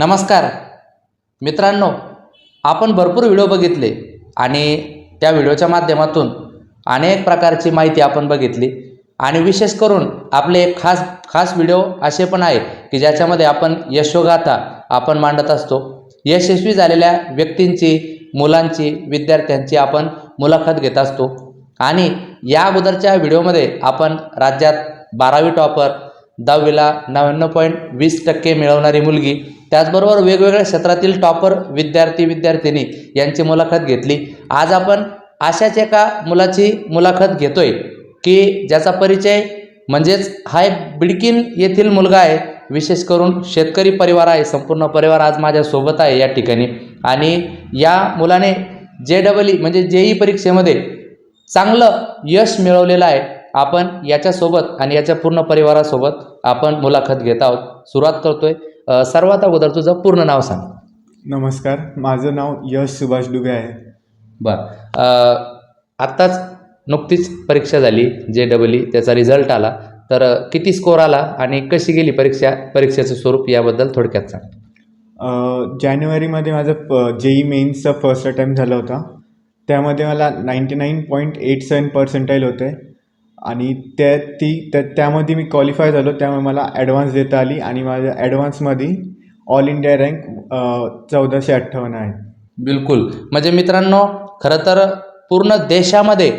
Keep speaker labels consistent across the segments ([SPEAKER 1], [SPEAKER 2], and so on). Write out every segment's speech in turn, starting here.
[SPEAKER 1] नमस्कार. मित्रांनो आपण भरपूर व्हिडिओ बघितले आणि त्या व्हिडिओच्या माध्यमातून अनेक प्रकारची माहिती आपण बघितली आणि विशेष करून आपले एक खास खास व्हिडिओ असे पण आहे की ज्याच्यामध्ये आपण यशोगाथा आपण मांडत असतो. यशस्वी झालेल्या व्यक्तींची मुलांची विद्यार्थ्यांची आपण मुलाखत घेत असतो. आणि या अगोदरच्या व्हिडिओमध्ये आपण राज्यात बारावी टॉपर दहावीला नव्याण्णव पॉईंट वीस टक्के मिळवणारी मुलगी त्याचबरोबर वेगवेगळ्या क्षेत्रातील टॉपर विद्यार्थी विद्यार्थिनी यांची मुलाखत घेतली. आज आपण अशाच एका मुलाची मुलाखत घेतोय की ज्याचा परिचय म्हणजेच हा एक बिडकीन येथील मुलगा आहे. विशेष करून शेतकरी परिवार आहे संपूर्ण परिवार आज माझ्यासोबत आहे या ठिकाणी. आणि या मुलाने जे डबल ई म्हणजे जे ई परीक्षेमध्ये चांगलं यश मिळवलेलं आहे. आपण याच्यासोबत आणि याच्या पूर्ण परिवारासोबत आपण मुलाखत घेत आहोत. सुरुवात करतोय. सर्वात अगोदर तुझं पूर्ण नाव सांग.
[SPEAKER 2] नमस्कार माझं नाव यश सुभाष डुबे आहे.
[SPEAKER 1] बर. आत्ताच नुकतीच परीक्षा झाली जे डबल ई त्याचा रिझल्ट आला. तर किती स्कोअर आला आणि कशी गेली परीक्षा परीक्षेचं स्वरूप याबद्दल थोडक्यात सांग.
[SPEAKER 2] जानेवारीमध्ये माझं जेई मेन्सचा फर्स्ट अटेम्प्ट झाला होता. त्यामध्ये मला ninety nine point eight seven percentile होते. आणि त्या ती त्या त्यामध्ये मी क्वालिफाय झालो. त्यामुळे मला ॲडव्हान्स देता आली आणि माझ्या ॲडव्हान्समध्ये ऑल इंडिया रँक चौदाशे अठ्ठावन्न आहे.
[SPEAKER 1] बिलकुल. म्हणजे मित्रांनो खरं तर पूर्ण देशामध्ये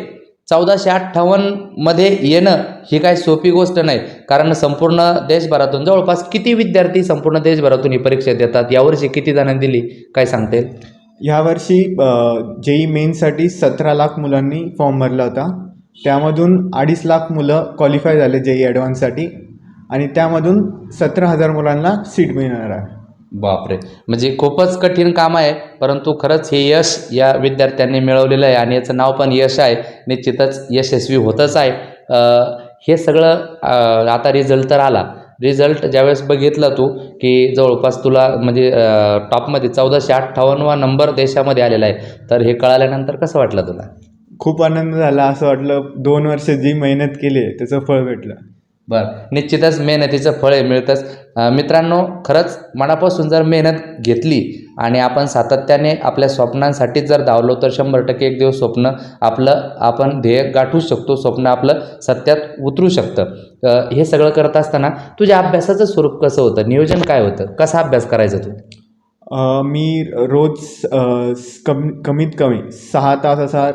[SPEAKER 1] चौदाशे अठ्ठावन्नमध्ये येणं ही काही सोपी गोष्ट नाही. कारण संपूर्ण देशभरातून जवळपास किती विद्यार्थी संपूर्ण देशभरातून ही परीक्षा देतात? यावर्षी किती जणांनी दिली? काय सांगता येईल?
[SPEAKER 2] ह्यावर्षी जेई मेन्ससाठी सतरा लाख मुलांनी फॉर्म भरला होता. त्यामधून अडीच लाख मुलं क्वालिफाय झाले जे e ई ॲडव्हान्ससाठी आणि त्यामधून सतरा हजार मुलांना सीट मिळणार आहे.
[SPEAKER 1] बापरे. म्हणजे खूपच कठीण काम आहे परंतु खरंच हे यश या विद्यार्थ्यांनी मिळवलेलं आहे आणि याचं नाव पण यश आहे. निश्चितच यशस्वी होतच आहे. हे सगळं आता रिझल्ट तर आला. रिझल्ट ज्यावेळेस बघितला तू की जवळपास तुला म्हणजे टॉपमध्ये चौदाशे अठ्ठावन्नवा नंबर देशामध्ये आलेला आहे. तर हे कळाल्यानंतर कसं वाटलं तुला?
[SPEAKER 2] खूप आनंद झाला असं वाटलं. दोन वर्ष जी मेहनत केली आहे त्याचं फळ भेटलं.
[SPEAKER 1] बरं. निश्चितच मेहनतीचं फळ हे मिळतंच. अं, मित्रांनो खरंच मनापासून जर मेहनत घेतली आणि आपण सातत्याने आपल्या स्वप्नांसाठीच जर धावलो तर शंभर टक्के एक दिवस स्वप्न आपलं आपण ध्येय गाठू शकतो. स्वप्न आपलं सत्यात उतरू शकतं. अं, हे सगळं करत असताना तुझ्या अभ्यासाचं स्वरूप कसं होतं? नियोजन काय होतं? कसा अभ्यास करायचा तू?
[SPEAKER 2] मी रोज कम कमीत कमी सहा तास असा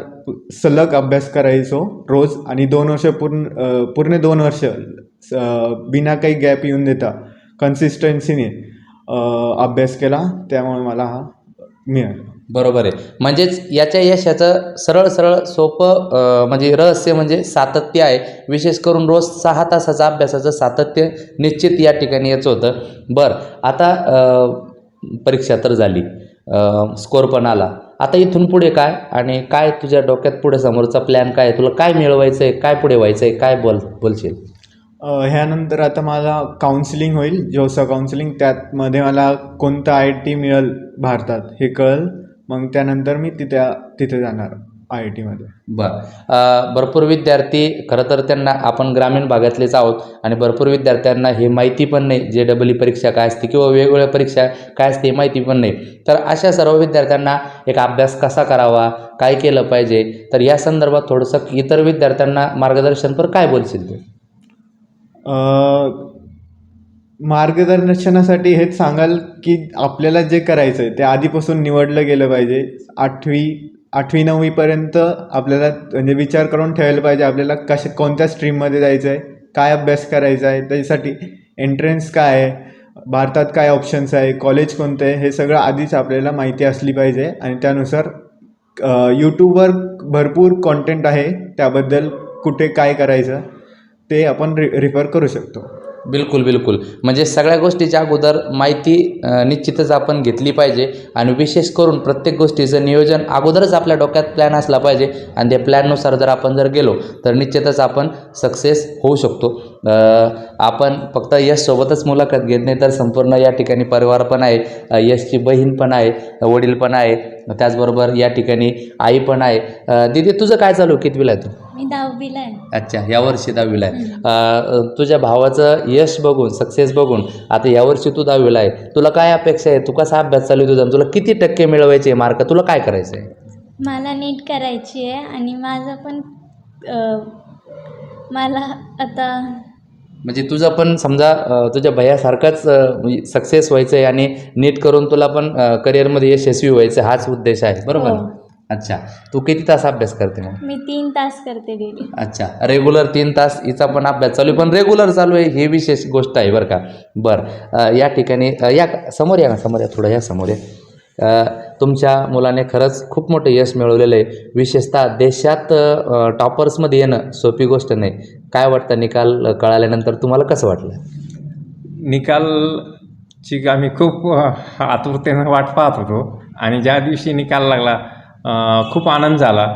[SPEAKER 2] सलग अभ्यास करायचो रोज आणि दोन वर्ष पूर्ण पूर्ण दोन वर्ष स- बिना काही गॅप येऊन देता कन्सिस्टन्सीने अभ्यास केला. त्यामुळे मला हा मिळाला.
[SPEAKER 1] बरोबर आहे. म्हणजेच याच्या यशाचं सरळ सरळ सोपं म्हणजे रहस्य म्हणजे सातत्य आहे. विशेष करून रोज सहा तासाचा अभ्यासाचं सातत्य निश्चित या ठिकाणी याचं होतं. बरं आता परीक्षा तर झाली. स्कोर पण आला. आता इथून पुढे काय? आणि काय तुझ्या डोक्यात पुढे समोरचा प्लॅन काय? आहे? तुला काय मिळवायचं आहे काय पुढे व्हायचं आहे काय बोल बोलशील?
[SPEAKER 2] ह्यानंतर आता मला काउन्सिलिंग होईल. जोसा काउन्सिलिंग त्यातमध्ये मला कोणतं आय टी मिळेल भारतात हे कळेल. मग त्यानंतर मी तिथे तिथे जाणार. आय आय टीमध्ये.
[SPEAKER 1] बरं. भरपूर विद्यार्थी खरं तर त्यांना आपण ग्रामीण भागातलेच आहोत आणि भरपूर विद्यार्थ्यांना हे माहिती पण नाही जे डबल ई परीक्षा काय असते किंवा वेगवेगळ्या परीक्षा काय असते हे माहिती पण नाही. तर अशा सर्व विद्यार्थ्यांना एक अभ्यास कसा करावा काय केलं पाहिजे तर या संदर्भात थोडंसं इतर विद्यार्थ्यांना मार्गदर्शनपर काय बोलशील तू?
[SPEAKER 2] मार्गदर्शनासाठी हेच सांगाल की आपल्याला जे करायचं आहे ते आधीपासून निवडलं गेलं पाहिजे. आठवी आठवी नववीपर्यंत आपल्याला म्हणजे विचार करून ठेवायला पाहिजे आपल्याला कशा कोणत्या स्ट्रीममध्ये जायचं आहे काय अभ्यास करायचा आहे त्याच्यासाठी एंट्रन्स काय आहे भारतात काय ऑप्शन्स आहे कॉलेज कोणतं आहे हे सगळं आधीच आपल्याला माहिती असली पाहिजे आणि त्यानुसार यूट्यूबवर भरपूर कॉन्टेंट आहे त्याबद्दल कुठे काय करायचं ते आपण रि रिफर करू शकतो.
[SPEAKER 1] बिलकुल बिलकुल. म्हणजे सगळ्या गोष्टीच्या अगोदर माहिती निश्चितच आपण घेतली पाहिजे आणि विशेष करून प्रत्येक गोष्टीचं नियोजन अगोदरच आपल्या डोक्यात प्लॅन असला पाहिजे आणि त्या प्लॅननुसार जर आपण जर गेलो तर निश्चितच आपण सक्सेस होऊ शकतो. आपण फक्त यशसोबतच मुलाखत घेत नाही तर संपूर्ण या ठिकाणी परिवार पण आहे यशची बहीण पण आहे वडील पण आहे त्याचबरोबर या ठिकाणी आई पण आहे. दीदी तुझं काय चालू? कितवीला आहे तू?
[SPEAKER 3] मी दहावीला आहे.
[SPEAKER 1] अच्छा यावर्षी दहावीला आहे. तुझ्या भावाचं यश बघून सक्सेस बघून आता यावर्षी तू दहावीला आहे. तुला काय अपेक्षा आहे? तू कसा अभ्यास चालू आहे तुझा? तुला किती टक्के मिळवायचे मार्क तुला काय करायचं आहे
[SPEAKER 3] मला नीट करायची आहे आणि माझं पण अ, मला आता
[SPEAKER 1] म्हणजे तुझं पण समजा तुझ्या भैयासारखाच सक्सेस व्हायचं आहे आणि नीट करून तुला पण करिअरमध्ये यशस्वी व्हायचं हाच उद्देश आहे. बरोबर?
[SPEAKER 3] हो.
[SPEAKER 1] अच्छा. तू किती तास अभ्यास करते मग?
[SPEAKER 3] मी तीन तास करते डेली
[SPEAKER 1] अच्छा. रेग्युलर तीन तास हिचा पण अभ्यास चालू आहे पण रेग्युलर चालू आहे हे विशेष गोष्ट आहे बरं का. बरं. अ, या ठिकाणी अ, या समोर या ना समोर या थोडं या समोर या. तुमच्या मुलाने खरंच खूप मोठं यश मिळवलेलं आहे विशेषतः देशात टॉपर्समध्ये येणं सोपी गोष्ट नाही. काय वाटतं निकाल कळाल्यानंतर तुम्हाला कसं वाटलं?
[SPEAKER 4] निकालची आम्ही खूप आतुरतेनं वाट पाहत होतो. आणि ज्या दिवशी निकाल लागला खूप आनंद झाला.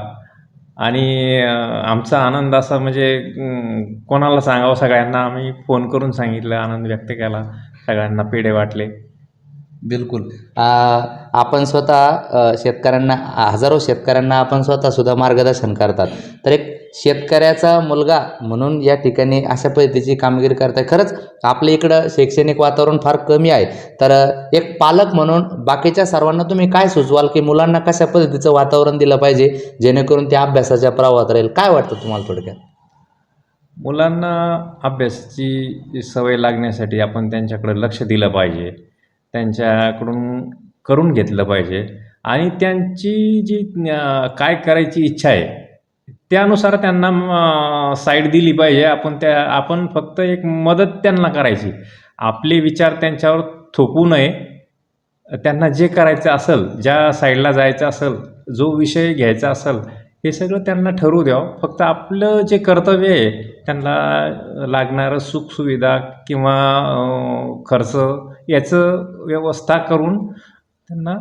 [SPEAKER 4] आणि आमचा आनंद असा म्हणजे कोणाला सांगावं? सगळ्यांना आम्ही फोन करून सांगितलं आनंद व्यक्त केला. सगळ्यांना पेढे वाटले.
[SPEAKER 1] बिलकुल. आपण स्वतः शेतकऱ्यांना हजारो शेतकऱ्यांना आपण स्वतःसुद्धा मार्गदर्शन करतात. तर एक शेतकऱ्याचा मुलगा म्हणून या ठिकाणी अशा पद्धतीची कामगिरी करताय. खरंच आपल्या इकडं शैक्षणिक वातावरण फार कमी आहे. तर एक पालक म्हणून बाकीच्या सर्वांना तुम्ही काय सुचवाल की मुलांना कशा पद्धतीचं वातावरण दिलं पाहिजे जेणेकरून त्या अभ्यासाच्या प्रवाहात राहील? काय वाटतं तुम्हाला थोडक्यात?
[SPEAKER 4] मुलांना अभ्यासाची सवय लागण्यासाठी आपण त्यांच्याकडे लक्ष दिलं पाहिजे. त्यांच्याकडून करून घेतलं पाहिजे. आणि त्यांची जी काय करायची इच्छा आहे त्यानुसार त्यांना साईड दिली पाहिजे. आपण त्या आपण फक्त एक मदत त्यांना करायची. आपले विचार त्यांच्यावर थोपू नये. त्यांना जे करायचं असेल ज्या साईडला जायचं असेल जो विषय घ्यायचा असेल हे सगळं त्यांना ठरवू द्यावं फक्त आपलं जे कर्तव्य आहे त्यांना लागणारं सुखसुविधा किंवा खर्च याचं व्यवस्था करून त्यांना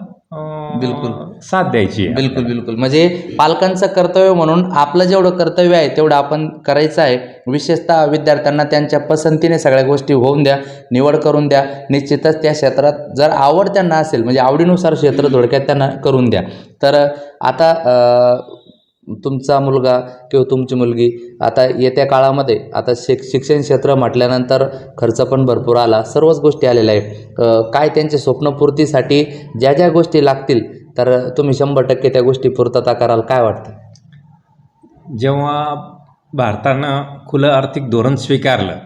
[SPEAKER 1] बिलकुल.
[SPEAKER 4] साथ द्यायची आहे.
[SPEAKER 1] बिलकुल बिलकुल म्हणजे पालकांचं कर्तव्य म्हणून आपलं जेवढं कर्तव्य आहे तेवढं आपण करायचं आहे विशेषतः विद्यार्थ्यांना त्यांच्या पसंतीने सगळ्या गोष्टी होऊन द्या निवड करून द्या निश्चितच त्या क्षेत्रात जर आवड त्यांना असेल म्हणजे आवडीनुसार क्षेत्र थोडक्यात त्यांना करून द्या तर आता तुमचा मुलगा किंवा तुमची मुलगी आता येत्या काळामध्ये आता शिक शिक्षण क्षेत्र म्हटल्यानंतर खर्च पण भरपूर आला. सर्वच गोष्टी आलेल्या आहे काय त्यांच्या स्वप्नपूर्तीसाठी ज्या ज्या गोष्टी लागतील तर तुम्ही शंभर टक्के त्या गोष्टी पूर्तता कराल. काय वाटतं?
[SPEAKER 4] जेव्हा भारतानं खुलं आर्थिक धोरण स्वीकारलं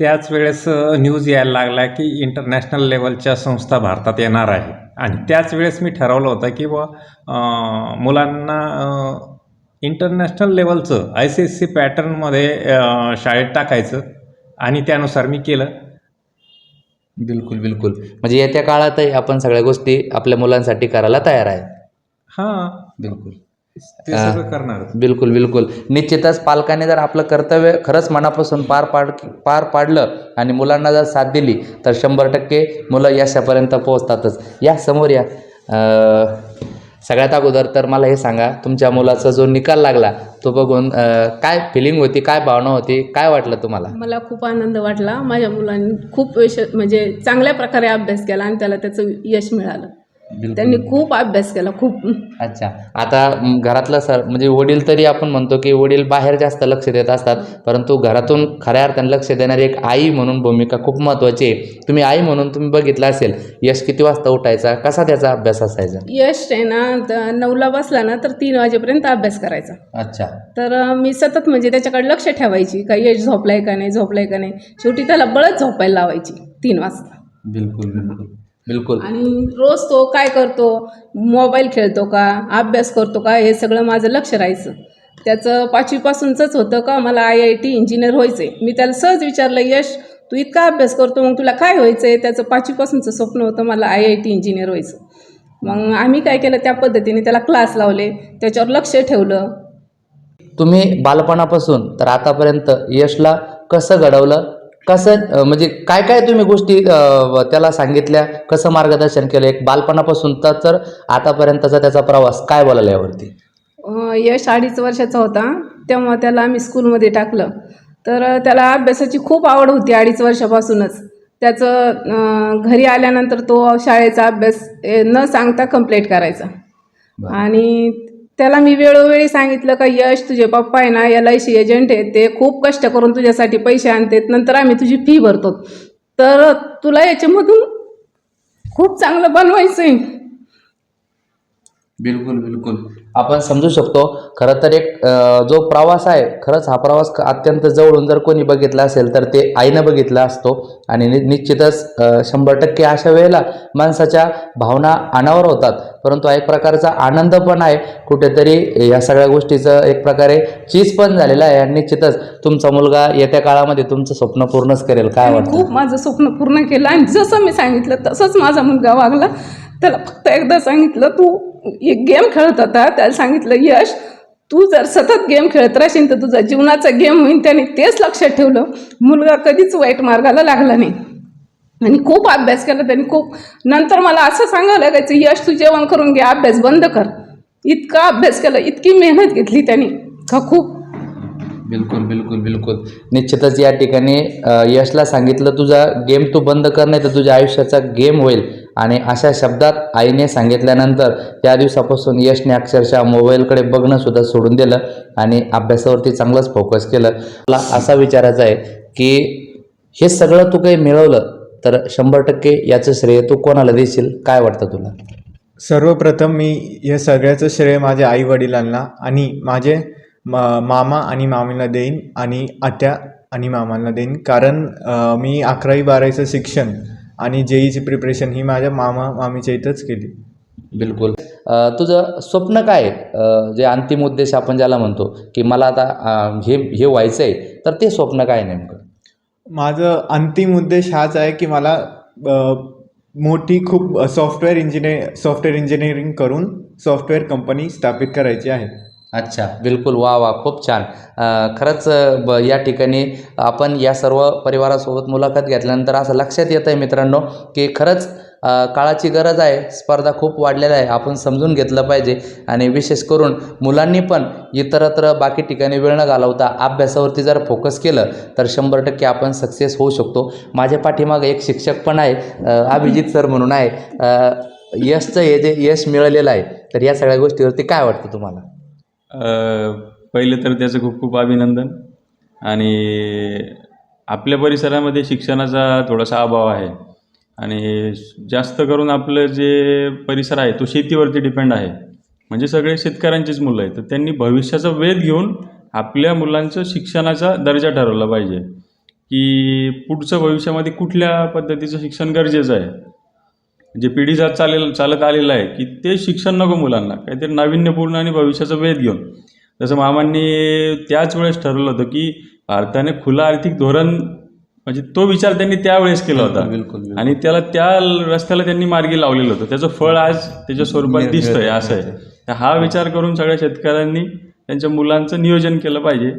[SPEAKER 4] त्याच वेळेस न्यूज यायला लागला की इंटरनॅशनल लेवलच्या संस्था भारतात येणार आहे. आणि त्याच वेळेस मी ठरवलं होतं की अं, मुलांना इंटरनॅशनल लेवलचं आय सी एस सी पॅटर्नमध्ये शाळेत टाकायचं. आणि त्यानुसार मी केलं.
[SPEAKER 1] बिलकुल बिलकुल. म्हणजे येत्या काळातही आपण सगळ्या गोष्टी आपल्या मुलांसाठी करायला तयार आहे.
[SPEAKER 4] हां.
[SPEAKER 1] बिलकुल.
[SPEAKER 4] ते सगळं करणार.
[SPEAKER 1] बिलकुल बिलकुल. निश्चितच पालकाने जर आपलं कर्तव्य खरंच मनापासून पार पाड पार पाडलं आणि मुलांना जर साथ दिली तर शंभर टक्के मुलं यशापर्यंत पोहोचतातच. या समोर या. सगळ्यात अगोदर तर मला हे सांगा तुमच्या मुलाचा जो निकाल लागला तो बघून काय फिलिंग होती काय भावना होती काय वाटलं तुम्हाला?
[SPEAKER 5] मला खूप आनंद वाटला. माझ्या मुलांनी खूप यश म्हणजे चांगल्या प्रकारे अभ्यास केला आणि त्याला त्याचं यश मिळालं. त्यांनी खूप अभ्यास केला खूप.
[SPEAKER 1] अच्छा. आता घरातलं सर म्हणजे वडील तरी आपण म्हणतो की वडील बाहेर जास्त लक्ष देत असतात परंतु घरातून खऱ्या अर्थाने लक्ष देणारी एक आई म्हणून भूमिका खूप महत्त्वाची आहे. तुम्ही आई म्हणून तुम्ही बघितलं असेल यश किती वाजता उठायचा? कसा त्याचा अभ्यास असायचा?
[SPEAKER 5] यश आहे ना त- नऊला बसला ना तर तीन वाजेपर्यंत अभ्यास करायचा.
[SPEAKER 1] अच्छा.
[SPEAKER 5] तर मी सतत म्हणजे त्याच्याकडे लक्ष ठेवायची का यश झोपलाय का नाही झोपलाय का नाही. शेवटी त्याला बळच झोपायला लावायची तीन वाजता.
[SPEAKER 1] बिलकुल बिलकुल. बिलकुल.
[SPEAKER 5] आणि रोज तो काय करतो? मोबाईल खेळतो का? अभ्यास करतो का? हे सगळं माझं लक्ष राहायचं. त्याचं पाचवीपासूनचंच होतं का? मला आय आय टी इंजिनियर व्हायचं आहे मी त्याला सहज विचारलं यश तू इतका अभ्यास करतो मग तुला काय व्हायचं आहे त्याचं पाचवीपासूनचं स्वप्न होतं मला आय आय टी इंजिनियर व्हायचं. मग आम्ही काय केलं? त्या पद्धतीने त्याला क्लास लावले. त्याच्यावर लक्ष ठेवलं.
[SPEAKER 1] तुम्ही बालपणापासून तर आतापर्यंत यशला कसं घडवलं? कसं म्हणजे काय काय तुम्ही गोष्टी त्याला सांगितल्या? कसं मार्गदर्शन केलं? एक बालपणापासून तर आतापर्यंतचा त्याचा प्रवास काय बोलायला यावरती?
[SPEAKER 5] यश अडीच वर्षाचा होता. तेव्हा त्याला आम्ही स्कूलमध्ये टाकलं. तर त्याला अभ्यासाची खूप आवड होती अडीच वर्षापासूनच. त्याचं घरी आल्यानंतर तो शाळेचा अभ्यास न सांगता कंप्लीट करायचा. आणि त्याला मी वेळोवेळी सांगितलं का यश तुझे पप्पा आहे ना एल आय सी एजंट आहेत ते खूप कष्ट करून तुझ्यासाठी पैसे आणतात नंतर आम्ही तुझी फी भरतो. तर तुला याच्यामधून खूप चांगलं बनवायचं आहे
[SPEAKER 1] बिलकुल बिलकुल. आपण समजू शकतो. खरं तर एक जो प्रवास आहे खरंच हा प्रवास अत्यंत जवळून जर कोणी बघितला असेल तर ते आईनं बघितला असतो. आणि नि निश्चितच शंभर टक्के अशा वेळेला माणसाच्या भावना अनावर होतात. परंतु एक प्रकारचा आनंद पण आहे. कुठेतरी या सगळ्या गोष्टीचं एक प्रकारे चीज पण झालेलं आहे. आणि निश्चितच तुमचा मुलगा येत्या काळामध्ये तुमचं स्वप्न पूर्णच करेल. काय वाटतं?
[SPEAKER 5] खूप माझं स्वप्न पूर्ण केलं. आणि जसं मी सांगितलं तसंच माझा मुलगा वागला. त्याला फक्त एकदा सांगितलं तू एक गेम खेळत होता त्याला सांगितलं यश तू जर सतत गेम खेळत राहशील तर तुझा जीवनाचा गेम होईल त्याने तेच लक्षात ठेवलं. मुलगा कधीच वाईट मार्गाला लागला नाही. आणि खूप अभ्यास केला त्यांनी. खूप नंतर मला असं सांगावं लागायचं यश तू जेवण करून घे अभ्यास बंद कर. इतका अभ्यास केला इतकी मेहनत घेतली त्यांनी. का खूप?
[SPEAKER 1] बिलकुल बिलकुल बिलकुल. निश्चितच या ठिकाणी यशला सांगितलं तुझा गेम तू बंद कर नाही तर तुझ्या आयुष्याचा गेम होईल. आणि अशा शब्दात आईने सांगितल्यानंतर त्या दिवसापासून यशने अक्षरशः मोबाईलकडे बघणं सुद्धा सोडून दिलं आणि अभ्यासावरती चांगलंच फोकस केलं. मला असा विचारायचा आहे की हे सगळं तू काही मिळवलं तर शंभर टक्के याचं श्रेय तू कोणाला देशील? काय वाटतं तुला?
[SPEAKER 2] सर्वप्रथम मी हे सगळ्याचं श्रेय माझ्या आई वडिलांना आणि माझे म मामा आणि मामीला देईन आणि आत्या आणि मामांना देईन. कारण मी अकरावी बारावीचं शिक्षण आणि जेईची प्रिपरेशन ही माझ्या मामा मामीच्या इथंच केली.
[SPEAKER 1] बिलकुल. तुझं स्वप्न काय आहे? जे अंतिम उद्देश आपण ज्याला म्हणतो की मला आता हे हे व्हायचं आहे तर ते स्वप्न काय नेमकं?
[SPEAKER 2] माझं अंतिम उद्देश हाच आहे की मला मोठी खूप सॉफ्टवेअर इंजिनिअर सॉफ्टवेअर इंजिनिअरिंग करून सॉफ्टवेअर कंपनी स्थापित करायची आहे.
[SPEAKER 1] अच्छा बिलकुल. वा वा खूप छान. अ, खरंच अ, ब या ठिकाणी आपण या सर्व परिवारासोबत मुलाखत घेतल्यानंतर असं लक्षात येतं आहे मित्रांनो की खरंच अ, काळाची गरज आहे स्पर्धा खूप वाढलेला आहे आपण समजून घेतलं पाहिजे. आणि विशेष करून मुलांनी पण इतरत्र बाकी ठिकाणी वेळ न घालवता अभ्यासावरती जर फोकस केलं तर शंभर टक्के आपण सक्सेस होऊ शकतो. माझ्या पाठीमागं एक शिक्षक पण आहे अ, अभिजित सर म्हणून आहे. अ, यशचं हे जे यश मिळालेलं आहे तर या सगळ्या गोष्टीवरती काय वाटतं तुम्हाला?
[SPEAKER 6] पहिले तर त्याचं खूप खूप अभिनंदन. आणि आपल्या परिसरामध्ये शिक्षणाचा थोडासा अभाव आहे. आणि जास्त करून आपलं जे परिसर आहे तो शेतीवरती डिपेंड आहे. म्हणजे सगळे शेतकऱ्यांचीच मुलं आहेत. तर त्यांनी भविष्याचा वेध घेऊन आपल्या मुलांचं शिक्षणाचा दर्जा ठरवला पाहिजे. की पुढचं भविष्यामध्ये कुठल्या पद्धतीचं शिक्षण गरजेचं आहे? जे पिढी जात चालेल चालत आलेलं आहे की ते शिक्षण नको मुलांना. काहीतरी नाविन्यपूर्ण आणि भविष्याचा वेध घेऊन. जसं मामांनी त्याच वेळेस ठरवलं होतं की भारताने खुलं आर्थिक धोरण म्हणजे तो विचार त्यांनी त्यावेळेस केला होता.
[SPEAKER 1] बिलकुल बिलकुल.
[SPEAKER 6] आणि त्याला त्या रस्त्याला त्यांनी मार्गी लावलेलं होतं. त्याचं फळ आज त्याच्या स्वरूपात दिसतंय असं आहे. तर हा विचार करून सगळ्या शेतकऱ्यांनी त्यांच्या मुलांचं नियोजन केलं पाहिजे.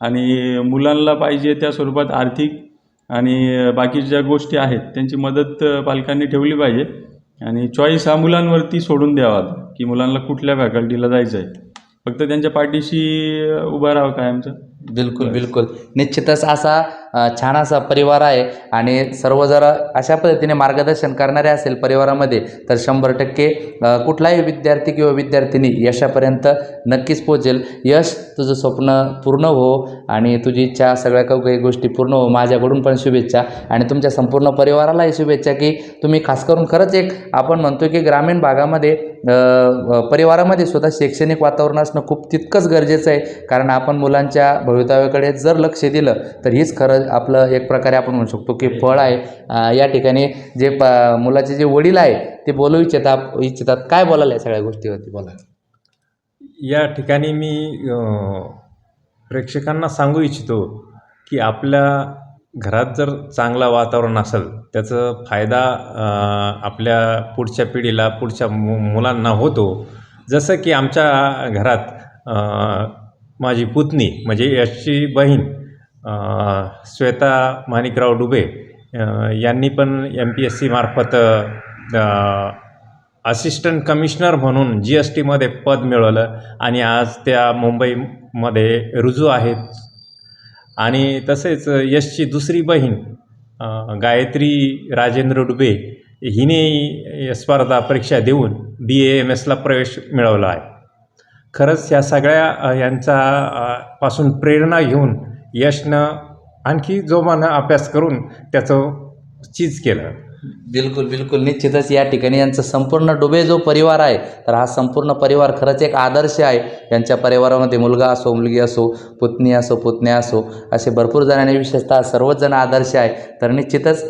[SPEAKER 6] आणि मुलांना पाहिजे त्या स्वरूपात आर्थिक आणि बाकीच्या ज्या गोष्टी आहेत त्यांची मदत पालकांनी ठेवली पाहिजे. आणि चॉईस हा मुलांवरती सोडून द्यावा की मुलांना कुठल्या फॅकल्टीला जायचं आहे फक्त त्यांच्या पाठीशी उभं राहावं कायमचं.
[SPEAKER 1] बिलकुल बिलकुल. निश्चितच असा छान असा परिवार आहे. आणि सर्व जर अशा पद्धतीने मार्गदर्शन करणारे असेल परिवारामध्ये तर शंभर टक्के कुठलाही विद्यार्थी किंवा विद्यार्थिनी यशापर्यंत नक्कीच पोहोचेल. यश तुझं स्वप्न पूर्ण हो आणि तुझी इच्छा सगळ्या काही काही गोष्टी पूर्ण हो. माझ्याकडून पण शुभेच्छा आणि तुमच्या संपूर्ण परिवारालाही शुभेच्छा की तुम्ही खास करून खरंच एक आपण म्हणतो की ग्रामीण भागामध्ये परिवारामध्ये सुद्धा शैक्षणिक वातावरण असणं खूप तितकंच गरजेचं आहे. कारण आपण मुलांच्या भवितव्याकडे जर लक्ष दिलं तर हीच खरं आपलं एक प्रकारे आपण म्हणू शकतो की फळ आहे. या ठिकाणी जे प मुलाचे जे वडील आहे ते बोलू इच्छितात इच्छितात. काय बोलायला या सगळ्या गोष्टीवरती? बोला.
[SPEAKER 4] या ठिकाणी मी प्रेक्षकांना सांगू इच्छितो की आपल्या घरात जर चांगला वातावरण असेल त्याचा फायदा आपल्या पुढच्या पिढीला पुढच्या मु मुलांना होतो. जसं की आमच्या घरात माझी पुतणी म्हणजे यशची बहीण श्वेता माणिकराव डुबे यांनी पण एम पी एस सीमार्फत असिस्टंट कमिशनर म्हणून जी एस टीमध्ये पद मिळवलं आणि आज त्या मुंबईमध्ये रुजू आहेत. आणि तसेच यशची दुसरी बहीण गायत्री राजेंद्र डुबे हिने स्पर्धा परीक्षा देऊन बी ए एम एसला प्रवेश मिळवला आहे. खरंच ह्या सगळ्या यांचा पासून प्रेरणा घेऊन यशनं आणखी जोमानं अभ्यास करून त्याचं चीज केलं.
[SPEAKER 1] बिलकुल बिलकुल. निश्चितच या ठिकाणी यांचा संपूर्ण डुबे जो परिवार आहे तर हा संपूर्ण परिवार खरंच एक आदर्श आहे. यांच्या परिवारामध्ये मुलगा असो मुलगी असो पुतणी असो पुतण्या असो असे भरपूर जणांनी विशेषतः सर्वच जण आदर्श आहे. तर निश्चितच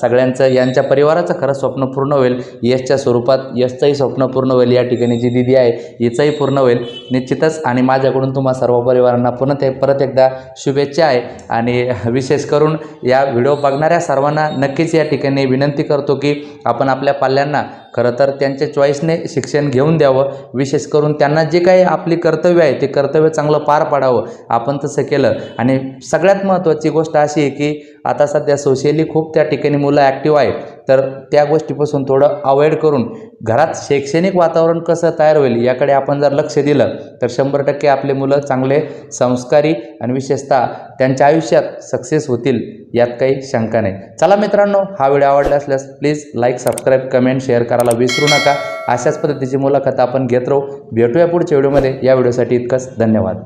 [SPEAKER 1] सगळ्यांचं यांच्या परिवाराचं खरं स्वप्न पूर्ण होईल. यशच्या स्वरूपात यशचंही स्वप्न पूर्ण होईल. या ठिकाणी जी दिदी आहे हिचंही पूर्ण होईल. निश्चितच आणि माझ्याकडून तुम्हा सर्व परिवारांना पुन्हा ते परत एकदा शुभेच्छा आहे. आणि विशेष करून या व्हिडिओ बघणाऱ्या सर्वांना नक्कीच या ठिकाणी विनंती करतो की आपण आपल्या पाल्यांना खरं तर त्यांच्या चॉईसने शिक्षण घेऊन द्यावं. विशेष करून त्यांना जे काही आपली कर्तव्य आहे ते कर्तव्य चांगलं पार पाडावं. आपण तसं केलं. आणि सगळ्यात महत्त्वाची गोष्ट अशी आहे की आता सध्या सोशली खूप त्या ठिकाणी मुलं ॲक्टिव्ह आहेत. तर त्या गोष्टीपासून थोडं अवॉइड करून घरात शैक्षणिक वातावरण कसं तयार होईल याकडे आपण जर लक्ष दिलं तर शंभर टक्के आपले मुलं चांगले संस्कारी आणि विशेषतः त्यांच्या आयुष्यात सक्सेस होतील यात काही शंका नाही. चला मित्रांनो हा व्हिडिओ आवडला असल्यास please like subscribe comment share करायला विसरू नका. अशाच पद्धतीची मुलाखत आपण घेत राहू. भेटूया पुढच्या व्हिडिओमध्ये. या व्हिडिओसाठी इतकंच. धन्यवाद.